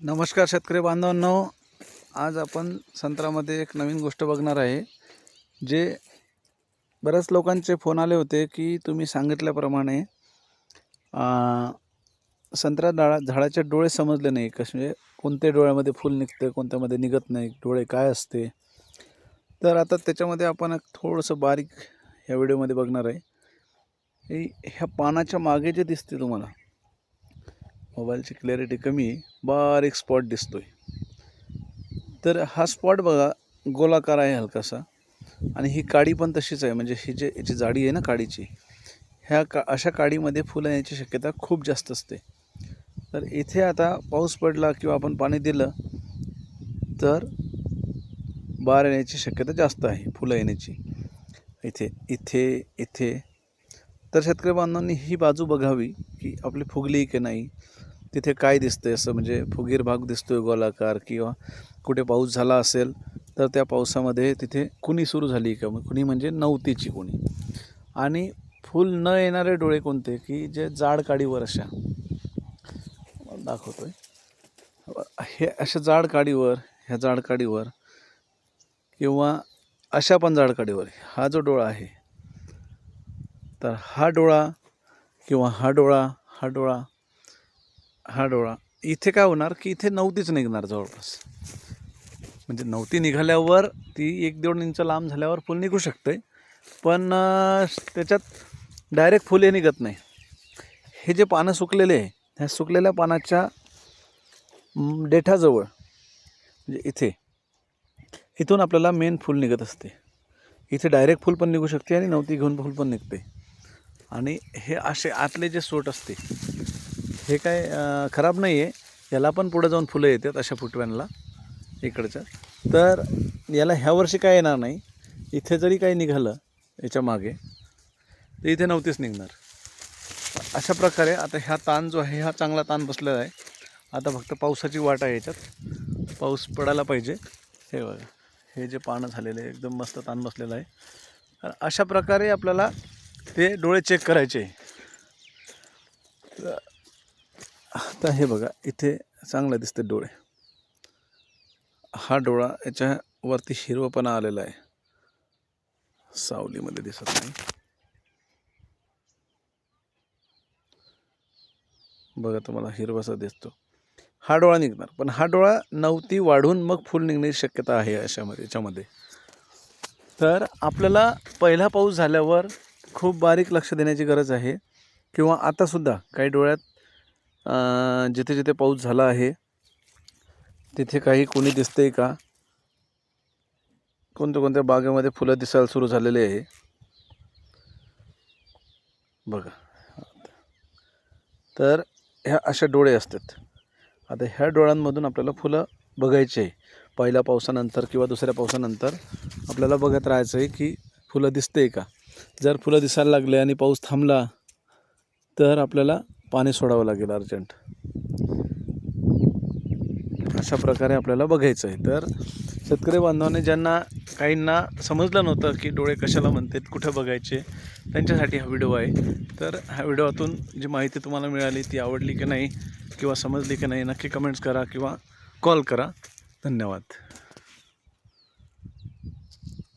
नमस्कार शेतकरी बांधवांनो. आज आपण संत्रामध्ये एक नवीन गोष्ट बघणार आहे. जे बऱ्याच लोकांचे फोन आले होते की तुम्ही सांगितल्याप्रमाणे संत्रा डाळा झाडाचे डोळे समजले नाही कसे म्हणजे कोणत्या डोळ्यामध्ये फूल निघते कोणत्यामध्ये निघत नाही डोळे काय असते? तर आता त्याच्यामध्ये आपण एक थोडंसं बारीक ह्या व्हिडिओमध्ये बघणार आहे. हे ह्या पानाच्या मागे जे दिसते तुम्हाला मोबाईलची क्लॅरिटी कमी बारीक स्पॉट दिसतो आहे तर हा स्पॉट बघा गोलाकार आहे हलकासा. आणि ही काडी पण तशीच आहे म्हणजे ही जे याची जाडी आहे ना काडीची ह्या का अशा काडीमध्ये फुलं येण्याची शक्यता खूप जास्त असते. तर इथे आता पाऊस पडला किंवा आपण पाणी दिलं तर बार येण्याची शक्यता जास्त आहे फुलं येण्याची. इथे इथे इथे. तर शेतकरी बांधवांनी ही बाजू बघावी की आपली फुगली की नाही. तिथे काय दिसतंय? असं म्हणजे फुगीर भाग दिसतो आहे गोलाकार किंवा कुठे पाऊस झाला असेल तर त्या पावसामध्ये तिथे कुणी सुरू झाली का? कुणी म्हणजे नवतीची कुणी. आणि फुल न येणारे डोळे कोणते? की जे जाड काडीवर अशा दाखवतो आहे हे अशा जाड काडीवर ह्या जाड काडीवर किंवा अशा पण जाड काडीवर हा जो डोळा आहे तर हा डोळा किंवा हा डोळा हा डोळा हा डोळा. इथे काय होणार की इथे नवतीच निघणार जवळपास. म्हणजे नवती निघाल्यावर ती एक दोन इंच लांब झाल्यावर फुल निघू शकते. पण त्याच्यात डायरेक्ट फुल हे निघत नाही. हे जे पानं सुकलेले आहे ह्या सुकलेल्या पानाच्या डेठाजवळ देठाजवळ म्हणजे इथे इथून आपल्याला मेन फुल निघत असते. इथे डायरेक्ट फुल पण निघू शकते आणि नवती घेऊन फुल पण निघते. आणि हे असे आतले जे सोट असते हे काय खराब नाही आहे याला पण पुढे जाऊन फुलं येतात अशा फुटव्यांना इकडच्या. तर याला ह्या वर्षी काय येणार नाही. इथे जरी काही निघालं याच्या मागे तर इथे नव्हतीच निघणार. अशा प्रकारे आता ह्या ताण जो आहे हा चांगला ताण बसलेला आहे. आता फक्त पावसाची वाट आहे याच्यात. पाऊस पडायला पाहिजे. हे बघा हे जे पानं झालेले आहे, एकदम मस्त ताण बसलेलं आहे. अशा प्रकारे आपल्याला ते डोळे चेक करायचे आता हे बघा इथे चांगलं दिसते डोळे. हा डोळा याच्यावरती हिरवपणा आलेला आहे. सावलीमध्ये दिसत नाही. बघा तुम्हाला हिरवासा दिसतो. हा डोळा निघणार पण हा डोळा नवती वाढून मग फुल निघण्याची शक्यता आहे अशामध्ये याच्यामध्ये. तर आपल्याला पहिला पाऊस झाल्यावर खूप बारीक लक्ष देण्याची गरज आहे. किंवा आतासुद्धा काही डोळ्यात जिथे जिथे पाऊस झाला आहे तिथे काही कोणी दिसते का? कोणत्या कोणत्या बागेमध्ये फुलं दिसायला सुरू झालेले आहे? बघा. तर ह्या अशा डोळे असतात. आता ह्या डोळ्यांमधून आपल्याला फुलं बघायची आहे. पहिल्या पावसानंतर किंवा दुसऱ्या पावसानंतर आपल्याला बघत राहायचं आहे की फुलं दिसते का? जर फुलं दिसायला लागले आणि पाऊस थांबला तर आपल्याला पाणी सोडावं लागेल अर्जंट. अशा प्रकारे आपल्याला बघायचं आहे. तर शेतकरी बांधवांनी ज्यांना काहींना समजलं नव्हतं की डोळे कशाला म्हणतात कुठं बघायचे त्यांच्यासाठी हा व्हिडिओ आहे. तर ह्या व्हिडिओतून जी माहिती तुम्हाला मिळाली ती आवडली की नाही किंवा समजली की नाही नक्की कमेंट्स करा किंवा कॉल करा. धन्यवाद.